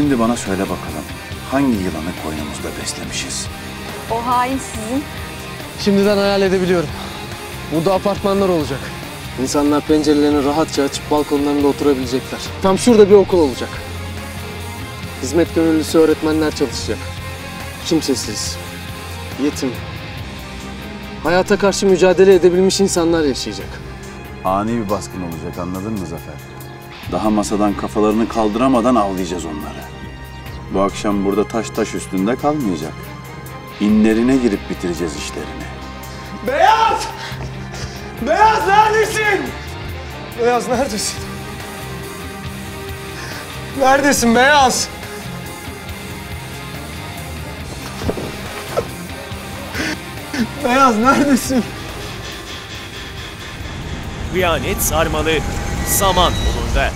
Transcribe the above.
Şimdi bana söyle bakalım. Hangi yılanı koynumuzda beslemişiz? O hain sizin. Şimdiden hayal edebiliyorum. Burada apartmanlar olacak. İnsanlar pencerelerini rahatça açıp balkonlarında oturabilecekler. Tam şurada bir okul olacak. Hizmet gönüllüsü öğretmenler çalışacak. Kimsesiz, yetim, hayata karşı mücadele edebilmiş insanlar yaşayacak. Ani bir baskın olacak anladın mı Zafer? Daha masadan kafalarını kaldıramadan avlayacağız onları. Bu akşam burada taş taş üstünde kalmayacak. İnlerine girip bitireceğiz işlerini. Beyaz! Beyaz neredesin? Beyaz neredesin? Neredesin Beyaz? Beyaz neredesin? Kıyamet Sarmalı Saman yolunda.